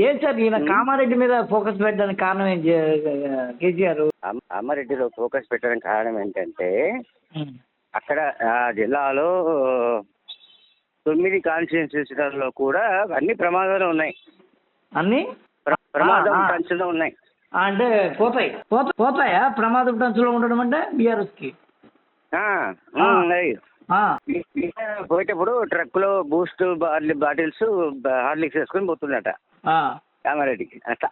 ఏం సార్ ఈయన కామారెడ్డి మీద ఫోకస్ పెట్టడానికి కారణం ఏం కేసీఆర్? అమ్మారెడ్డిలో ఫోకస్ పెట్టడానికి కారణం ఏంటంటే అక్కడ ఆ జిల్లాలో తొమ్మిది కాన్స్టిట్యూన్సీలలో కూడా అన్ని ప్రమాదాలు ఉన్నాయి. అన్ని? ప్ర- ప్రమాదం ఆ, ఆ. పంచులో ఉన్నాయి. అంటే పోతాయి. పోత పోతాయా? ప్రమాద టంచులో ఉండడం అంటే ఈ- ఈ పోయేటప్పుడు ట్రక్లో బూస్ట్ బార్లీ బాటిల్స్ హార్లిక్స్ వేసుకొని పోతుండట ఆ. కామారెడ్డికి. అట్లా.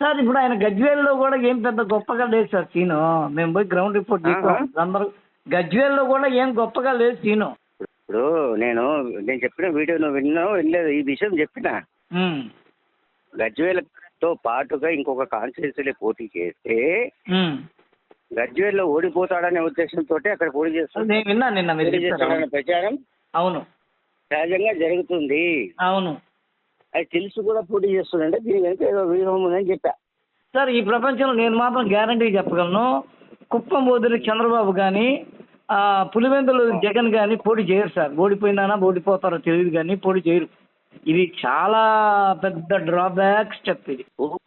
సార్ ఇప్పుడు ఆయన గజ్వేల్లో కూడా ఏం పెద్ద గొప్పగా లేదు సార్ సీను. మేము పోయి గ్రౌండ్ రిపోర్ట్ ఆహా. అందరూ గజ్వేల్లో కూడా ఏం గొప్పగా లేదు సీను. ఇప్పుడు నేను నేను చెప్పిన వీడియో నువ్వు విన్నావు వినలేదు? ఈ విషయం చెప్పిన. గజ్వేల్తో పాటుగా ఇంకొక కాన్స్టిట్యూన్సీలో పోటీ చేస్తే. గజ్వేల్లో ఓడిపోతాడనే ఉద్దేశంతో అక్కడ పోటీ చేస్తాడనే ప్రచారం. అవును. సహజంగా జరుగుతుంది. అవును. అది తెలిసి కూడా పోటీ చేస్తుందంటే దీని వెనుక ఏదో వ్యూహం ఉందని చెప్పా. సార్ ఈ ప్రపంచంలో నేను మాత్రం గ్యారంటీ చెప్పగలను. కుప్పం బోధులు చంద్రబాబు కానీ పులివెందులు జగన్ కానీ పోటీ చేయరు సార్. ఓడిపోయినానా ఓడిపోతారో తెలియదు కానీ పోటీ చేయరు. ఇది చాలా పెద్ద డ్రాబ్యాక్ స్టెప్ ఇది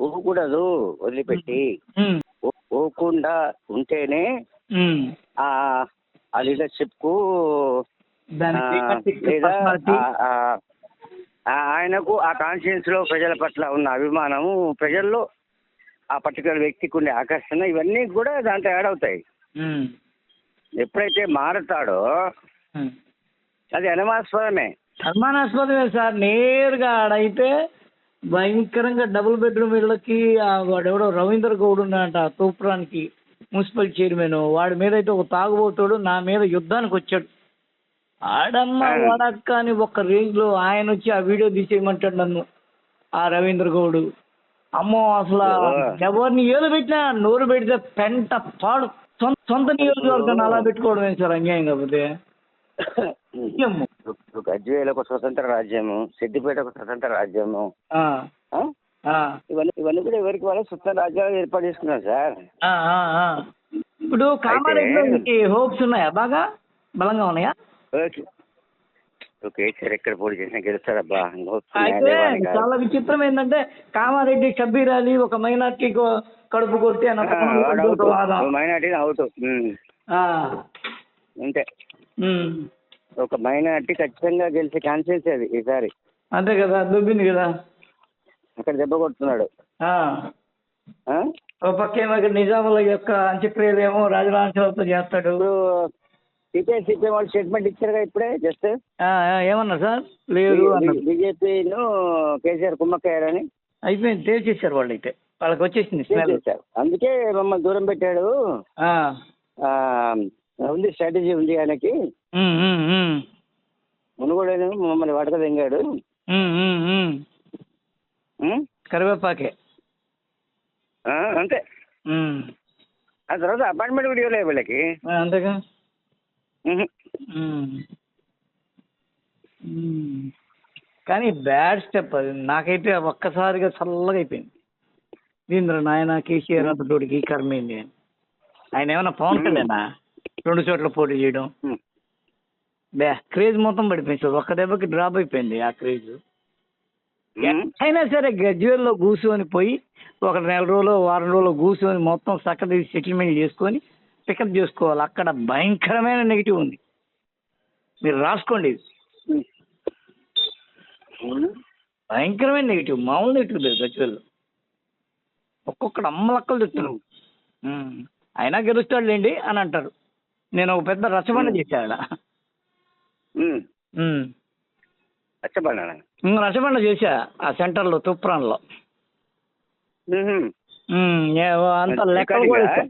ఊకూడదు వదిలిపెట్టి. ఊకుండా ఉంటేనే ఆ లీడర్షిప్కు ఆయనకు ఆ కాన్షియన్స్లో ప్రజల పట్ల ఉన్న అభిమానము ప్రజల్లో ఆ పర్టికులర్ వ్యక్తికి ఉండే ఆకర్షణ ఇవన్నీ కూడా దాంట్లో యాడ్ అవుతాయి. ఎప్పుడైతే మారతాడో. అది అనుమాస్పదమే అనుమానాస్పదమే సార్. నేరుగా ఆడైతే భయంకరంగా డబుల్ బెడ్రూమ్ ఇళ్ళకి వాడెవడో రవీంద్ర గౌడ్ ఉన్నాడంట ఆ తూప్రానికి మున్సిపల్ చైర్మన్. వాడి మీద అయితే ఒక తాగుబోతాడు నా మీద యుద్ధానికి వచ్చాడు. ఆడమ్మ. వాడక్క అని ఒక రేంజ్లో ఆయన వచ్చి ఆ వీడియో తీసేయమంటాడు నన్ను ఆ రవీంద్ర గౌడ్. అమ్మో అసలు. ఎవరిని ఏలు పెట్టినా నోరు పెడితే పెంట పాడు. సొంత నియోజకవర్గాన్ని అలా పెట్టుకోవడం ఏంటి సార్ అన్యాయం కాకపోతే? గజ్వేల్ ఒక స్వతంత్ర రాజ్యము సిద్దిపేట ఒక స్వతంత్ర రాజ్యము. ఇవన్నీ ఇవన్నీ కూడా ఎవరికి వాళ్ళ స్వతంత్ర రాజ్యాలు ఏర్పాటు చేసుకున్నారు సార్. ఇప్పుడు కామారెడ్డిలో మీకు హోప్స్ ఉన్నాయా బాగా? బలంగా ఉన్నాయా? ఓకే ఎక్కడ పోటీ చేసినా అయితే. చాలా విచిత్రం ఏంటంటే కామారెడ్డి షబ్బీర్ అలీ ఒక మైనార్టీ కడుపు కొట్టి అని ఆ, వాడు అవుట్ మైనార్టీ అవుట్ అంతే. ఒక మైనార్టీ ఖచ్చితంగా గెలిచే ఛాన్సెస్ అది ఈసారి. అంతే కదా దుబ్బింది కదా. అక్కడ దెబ్బ కొడుతున్నాడు. ఆ. ఆ? ఓ పక్క ఏమో నిజాముల యొక్క అంత్యక్రియలు ఏమో రాజరాజేశ్వరతో చేస్తాడు. సిపిఐ సిపిఐ వాళ్ళు స్టేట్మెంట్ ఇచ్చారుగా ఇప్పుడే జస్ట్? ఏమన్నారు సార్? లేదు అన్నారు. బీజేపీను కేసీఆర్ కుమ్మక్కయ్యారని. అయిపోయింది తేల్చేశారు వాళ్ళు అయితే వాళ్ళకి వచ్చేసింది చేశారు అందుకే మమ్మల్ని దూరం పెట్టాడు. ఉంది స్ట్రాటజీ ఉంది ఆయనకి. మునుగోడేను మమ్మల్ని వడక తెంగాడు? కరివేపాకే. అంతే. ఆ తర్వాత అపాయింట్మెంట్ వీడియో లేదు వీళ్ళకి అంతేగా. కానీ బ్యాడ్ స్టెప్ అది. నాకైతే ఒక్కసారిగా చల్లగా అయిపోయింది. దీంద్ర నాయన కేసీఆర్ అంతటోడికి కర్మేంది అని. ఆయన ఏమన్నా పవన్ కళ్యాణా? రెండు చోట్ల పోటీ చేయడం. బే క్రేజ్ మొత్తం పడిపోయింది సార్. ఒక్క దెబ్బకి డ్రాప్ అయిపోయింది ఆ క్రేజ్. అయినా సరే గజ్వేల్లో కూర్చొని పోయి ఒక నెల రోజులు వారం రోజులు కూర్చొని మొత్తం చక్కటి సెటిల్మెంట్ చేసుకొని పికప్ చేసుకోవాలి. అక్కడ భయంకరమైన నెగిటివ్ ఉంది. మీరు రాసుకోండి. భయంకరమైన నెగిటివ్ మామూలు నెగిటివ్ లేదు గజ్వేల్లో ఒక్కొక్కడు అమ్మలక్కలు ఉమ్. అయినా గెలుస్తాడులేండి అని అంటారు. నేను ఒక పెద్ద రచబండ చేశాడు. వచ్చబడినా రచబండ చేశా ఆ సెంటర్లో తుప్రాన్లో. అంత లెక్కలు కూడా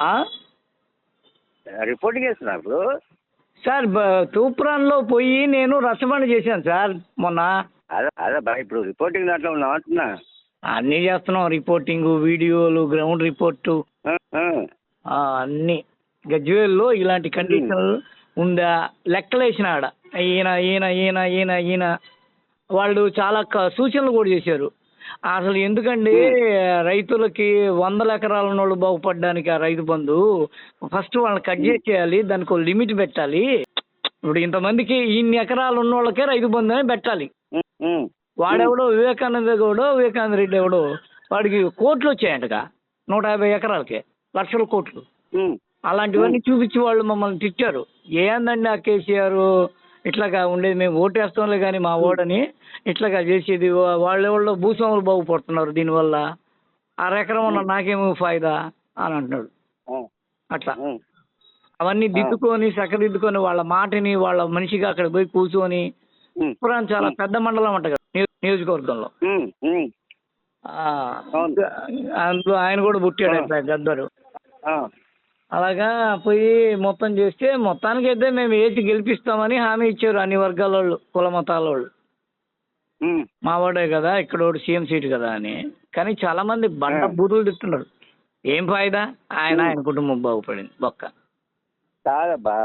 రికార్డింగా? ఇచ్చా. ఆ? రిపోర్టింగ్ చేస్తున్నా ఇప్పుడు. సార్ తూప్రాన్లో పోయి నేను రసబండ చేశాను సార్ మొన్న. అదే అదే బా ఇప్పుడు రిపోర్టింగ్ దాంట్లో ఉన్నావు అంటున్నా. అన్నీ చేస్తున్నాం రిపోర్టింగ్ వీడియోలు గ్రౌండ్ రిపోర్టు. అన్నీ. గజ్వేల్లో ఇలాంటి కండిషన్ ఉందా? లెక్కలేసిన ఆడ. ఈయన ఈయన ఈయన ఈయన ఈయన. వాళ్ళు చాలా సూచనలు కూడా చేశారు. అసలు ఎందుకండి రైతులకి వందల ఎకరాల ఉన్నోళ్ళు బాగుపడడానికి ఆ రైతు బంధు ఫస్ట్ వాళ్ళని కట్ చేసేయాలి దానికి ఒక లిమిట్ పెట్టాలి. ఇప్పుడు ఇంతమందికి ఇన్ని ఎకరాలు ఉన్నోళ్ళకే రైతు బంధు అని పెట్టాలి. వాడెవడో వివేకానంద గౌడో వివేకానంద రెడ్డి ఎవడో వాడికి కోట్లు వచ్చాయంటగా నూట యాభై ఎకరాలకి లక్షల కోట్లు. అలాంటివన్నీ చూపించి వాళ్ళు మమ్మల్ని తిట్టారు. ఏందండి ఆ కేసీఆర్? ఇట్లాగా ఉండేది. మేము ఓటేస్తాంలే కానీ మా ఓడని ఇట్లాగా చేసేది. వాళ్ళెవళ్ళో భూస్వాములు బాగుపడుతున్నారు దీనివల్ల. అరెకరం ఉన్న నాకేమో ఫాయిదా? అని అంటున్నాడు. అట్లా. అవన్నీ దిద్దుకొని చక్కదిద్దుకొని వాళ్ళ మాటని వాళ్ళ మనిషిగా అక్కడ పోయి కూర్చొని పురాణం చాలా పెద్ద మండలం అంట కదా నియో- నియోజకవర్గంలో. అందులో ఆయన కూడా పుట్టాడు గద్దరు. అలాగా పోయి మొత్తం చేస్తే మొత్తానికి అయితే మేము ఏసి గెలిపిస్తామని హామీ ఇచ్చారు అన్ని వర్గాల వాళ్ళు కుల మతాల వాళ్ళు ఉమ్, మా వాడే కదా ఇక్కడ ఒకటి సీఎం సీట్ కదా అని. కానీ చాలా మంది బండ. బూతులు తిట్టున్నారు ఏం ఫాయిదా? ఆయన ఆయన కుటుంబం బాగుపడింది బొక్క. కాదబ్బా.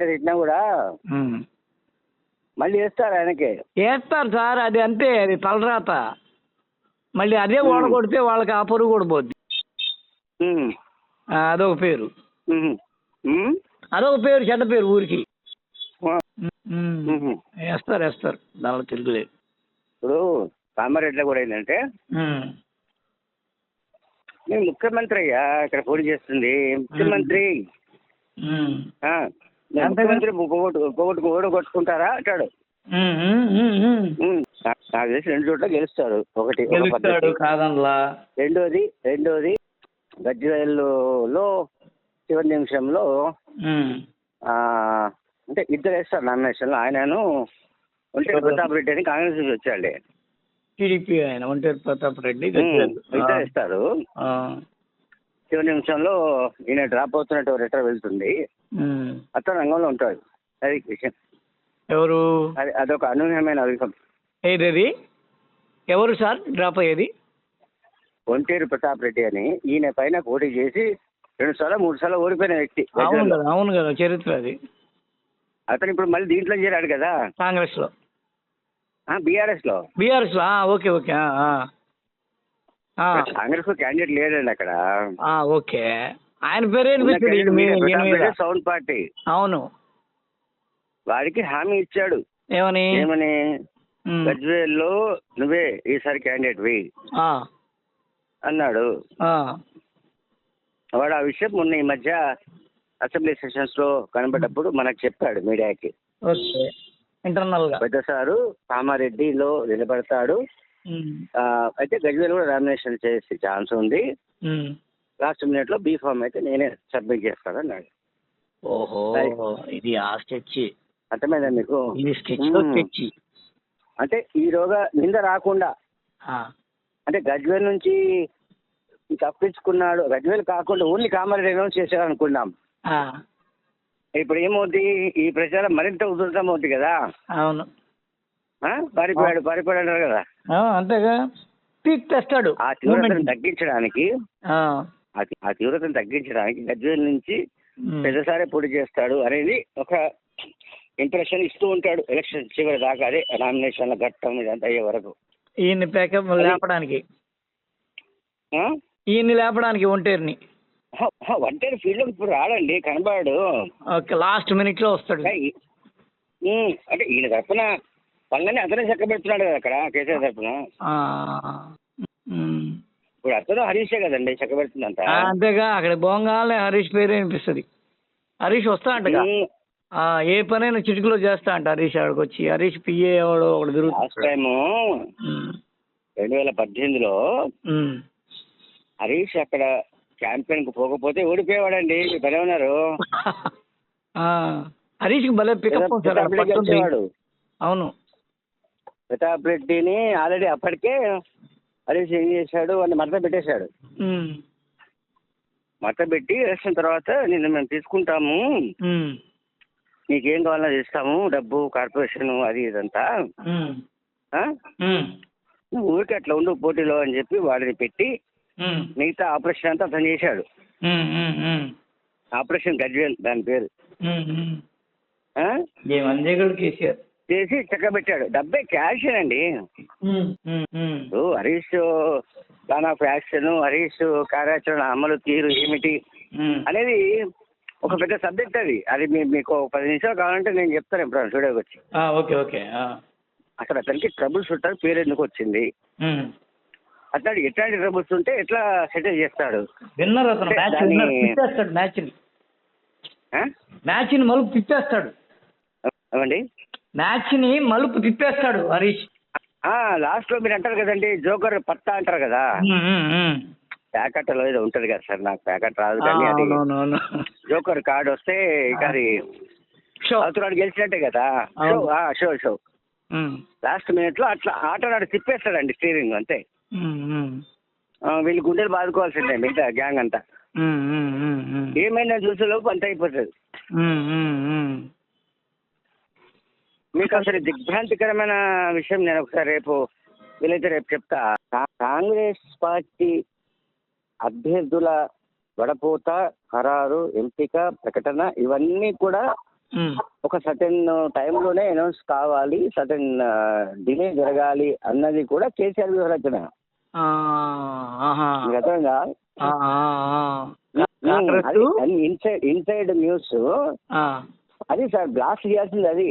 తిట్టినా కూడా. మళ్ళీ వేస్తారు ఆయనకే. వేస్తారు సార్ అది అంతే అది తలరాత. మళ్ళీ అదే ఉమ్. ఓడగొడితే వాళ్ళకి ఆ పరుగు కూడా పోద్ది. అదొక పేరు. అదొక పేరు చెడ్డ పేరు ఊరికి. వేస్తారు వేస్తారు దానిలో తిరుగులేదు ఇప్పుడు కామారెడ్డిలో కూడా ఏంటంటే. నేను ముఖ్యమంత్రి అయ్యా ఇక్కడ పోటీ చేస్తుంది. ముఖ్యమంత్రి? ముఖ్యమంత్రి పోగొట్టు పోగొట్టు ఓడగొట్టుకుంటారా అంటాడు. నాకు తెలిసి రెండు చోట్ల గెలుస్తాడు ఒకటి. కాదనలా. రెండోది రెండోది గజ్వేల్లో చివరి నిమిషంలో అంటే ఇద్దరు వేస్తారు నామినేషన్లో. ఆయనను ఒంటరి? ప్రతాప్ రెడ్డి అని కాంగ్రెస్ నుంచి వచ్చాడు. టీడీపీ ఆయన ఒంటరి ప్రతాప్ రెడ్డి. ఇద్దరు. వేస్తారు. చివరి నిమిషంలో ఈయన డ్రాప్ అవుతున్నట్టు లెటర్ వెళ్తుంది. అతను రంగంలో ఉంటాడు. అది విషయం ఎవరు? అది అదొక అనూహ్యమైన అభిషం ఏది ఎవరు సార్? డ్రాప్ అయ్యేది? ఒంటేరు ప్రతాప్ రెడ్డి అని ఈయన పైన పోటీ చేసి రెండు సార్లు మూడు సార్లు ఓడిపోయిన వ్యక్తి అవును. కదా అవును కదా చరిత్ర అది. అతను ఇప్పుడు మళ్ళీ దీంట్లో చేరాడు కదా? కాంగ్రెస్లో బీఆర్ఎస్లో బీఆర్ఎస్లో ఓకే ఓకే కాంగ్రెస్ క్యాండిడేట్ లేడండి అక్కడ. ఓకే. ఆయన పేరు సౌండ్ పార్టీ. అవును. వాడికి హామీ ఇచ్చాడు. ఏమని? ఏమని. గజ్వేల్లో నువ్వే ఈసారి క్యాండిడేట్ వి అన్నాడు. వాడు ఆ విషయం మొన్న ఈ మధ్య అసెంబ్లీ సెషన్స్లో కనబడ్డప్పుడు మనకు చెప్పాడు మీడియాకి. ఇంటర్నల్గా పెద్ద సారు కామారెడ్డిలో నిలబడతాడు. అయితే గజ్వేల్ కూడా నామినేషన్ చేసే ఛాన్స్ ఉంది. లాస్ట్ మినిట్లో బీ ఫామ్ అయితే నేనే సబ్మిట్ చేస్తాను అన్నాడు. ఓహో ఇది ఆ అర్థమైందా మీకు? ఇది మ్మ్. స్కెచ్ అంటే ఈరోగా నింద రాకుండా అంటే గజ్వేల్ నుంచి తప్పించుకున్నాడు. గజ్వేల్ కాకుండా ఓన్లీ కామారెడ్డి అనౌన్స్ చేశారు అనుకున్నాం ఇప్పుడు ఏమవుద్ది? ఈ ప్రచారం మరింత ఉధృతం అవుతుంది కదా? అవును? పారిపోయాడు పారిపోయాడు అంటారు కదా? అంతేగా. పీక్ తెస్తాడు. ఆ తీవ్రతను. తగ్గించడానికి ఆ. తీవ్రతను తగ్గించడానికి గజ్వేల్ నుంచి. పెద్దసారే పోటీ చేస్తాడు అనేది ఒక ఇంప్రెషన్ ఇస్తూ ఉంటాడు. ఎలక్షన్ చివరి దాకా అదే నామినేషన్ల ఘట్టం ఇదంతా అయ్యే వరకు. ఈయన్ని ప్యాకప్ లేపడానికి? ఈయన్ని లేపడానికి ఒంటేరుని. ఒంటరి ఫీల్డ్ ఇప్పుడు రాడండి కనబడాడు. ఓకే లాస్ట్ మినిట్లో వస్తాడు అంటే అంటే ఈయన తరఫున పనులన్నీ అతనే చక్కబెడుతున్నాడు కదా అక్కడ కేసీఆర్. ఉమ్. ఇప్పుడు అతను హరీషే కదండి చక్కబెడుతుందంట ఆ, అంతేగా అక్కడ బోంగాలనే హరీష్ పేరే వినిపిస్తుంది. హరీష్ వస్తా ఆ, ఏ పనైనా చిటికలో చేస్తా అంట హరీష్ ఆడికి వచ్చి హరీష్ పిఏ ఎవడో ఒకడు తిరుగుతాడు టైము. రెండు వేల పద్దెనిమిదిలో. హరీష్ అక్కడ క్యాంపెయిన్కు పోకపోతే ఓడిపోయేవాడండి మీరు భలే ఉన్నారు ఆ, హరీష్కి భలే పికప్. అవును ప్రతాప్ రెడ్డిని ఆల్రెడీ అప్పటికే హరీష్ ఏం చేశాడు అని మడత పెట్టేశాడు. మడత పెట్టి వేసిన తర్వాత నిన్ను మేము తీసుకుంటాము. నీకేం కావాలన్నా ఇస్తాము డబ్బు కార్పొరేషన్ అది ఇదంతా. నువ్వు ఊరికే అట్లా ఉండు పోటీలో అని చెప్పి వాడిని పెట్టి. మిగతా ఆపరేషన్ అంతా అతను చేశాడు. ఆపరేషన్ గజ్వేల్ దాని పేరు. చేసి చక్కబెట్టాడు. డబ్బే క్యాష్ అండి. Harish plan of action Harish కార్యాచరణ అమలు తీరు ఏమిటి. అనేది ఒక పెద్ద సబ్జెక్ట్ అది. అది మీకు పది నిమిషాలు కావాలంటే నేను చెప్తాను ఎప్పుడు స్టూడియోకి వచ్చి. Okay okay. అసలు అతనికి ట్రబుల్ షూటర్ పేరు ఎందుకు వచ్చింది. అతను ఎట్లాంటి ట్రబుల్స్ ఉంటే ఎట్లా సెటిల్ చేస్తాడు? విన్నర్ అతను మ్యాచ్ విన్నర్ మ్యాచ్ని? మ్యాచ్ని మలుపు తిప్పేస్తాడు ఏమండి? మ్యాచ్ని మలుపు తిప్పేస్తాడు హరీష్. లాస్ట్లో మీరు అంటారు కదండి జోకర్ పత్తా అంటారు కదా. ప్యాకెట్లో ఏదో ఉంటది కదా సార్ నాకు ప్యాకెట్ రాదు కానీ అది. జోకర్ కార్డ్ వస్తే ఇక అది షో. అవతలాడు గెలిచినట్టే కదా. So so so. లాస్ట్ మినిట్లో అట్లా ఆటలాడు తిప్పేస్తాడండి స్టీరింగ్ అంతే. వీళ్ళు గుండెలు బాదుకోవాల్సిందే మిగతా గ్యాంగ్ అంతా. ఏమైనా చూసే లోపు అంత అయిపోతుంది. మీకు అసలు దిగ్భ్రాంతికరమైన విషయం నేను ఒకసారి రేపు వీలైతే రేపు చెప్తా. కాంగ్రెస్ పార్టీ అభ్యర్థుల వడపోత ఖరారు ఎంపిక ప్రకటన ఇవన్నీ కూడా. ఒక సర్టెన్ టైంలోనే అనౌన్స్ కావాలి సర్టెన్ డిలే జరగాలి అన్నది కూడా కేసీఆర్ వ్యూహరచన అది ఇన్సైడ్ ఇన్సైడ్ న్యూస్ అది సార్ బ్లాస్ట్ చేయాల్సింది అది.